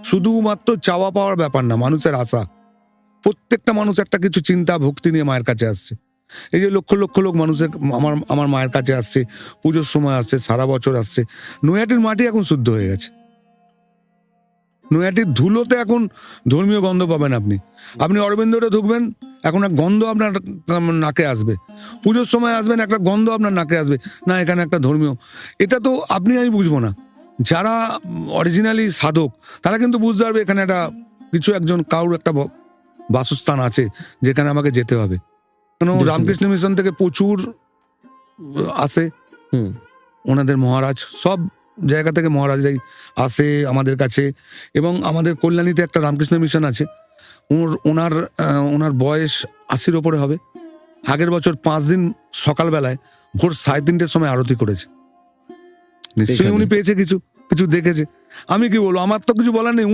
শুধুমাত্র চাওয়া পাওয়ার ব্যাপার না, মানুষের আশা। প্রত্যেকটা মানুষ একটা কিছু চিন্তা, ভক্তি নিয়ে মায়ের কাছে আসছে। এই যে লক্ষ লক্ষ লোক মানুষের, আমার আমার মায়ের কাছে আসছে, পুজোর সময় আসছে, সারা বছর আসছে, নৈহাটির মাটি এখন শুদ্ধ হয়ে গেছে। নৈহাটির ধুলোতে এখন ধর্মীয় গন্ধ পাবেন আপনি। আপনি অরবিন্দরে ঢুকবেন, এখন এক গন্ধ আপনার নাকে আসবে। পুজোর সময় আসবেন, একটা গন্ধ আপনার নাকে আসবে। না, এখানে একটা ধর্মীয়। এটা তো আপনি, আমি বুঝব না। যারা অরিজিনালি সাধক তারা কিন্তু বুঝতে পারবে এখানে একটা কিছু একজন কারুর একটা বাসস্থান আছে যেখানে আমাকে যেতে হবে। কেন. রামকৃষ্ণ মিশন থেকে প্রচুর আসে। হুম। ওনাদের মহারাজ সব জায়গা থেকে মহারাজাই আসে আমাদের কাছে। এবং আমাদের কল্যাণীতে একটা রামকৃষ্ণ মিশন আছে। ওর ওনার ওনার বয়স আশির ওপরে হবে। আগের বছর পাঁচ দিন সকালবেলায় ভোর সাড়ে তিনটের সময় আরতি করেছে। নিশ্চয়ই উনি পেয়েছে কিছু কিছু দেখেছে। আমি কি বলব? আমার তো কিছু বলার নেই।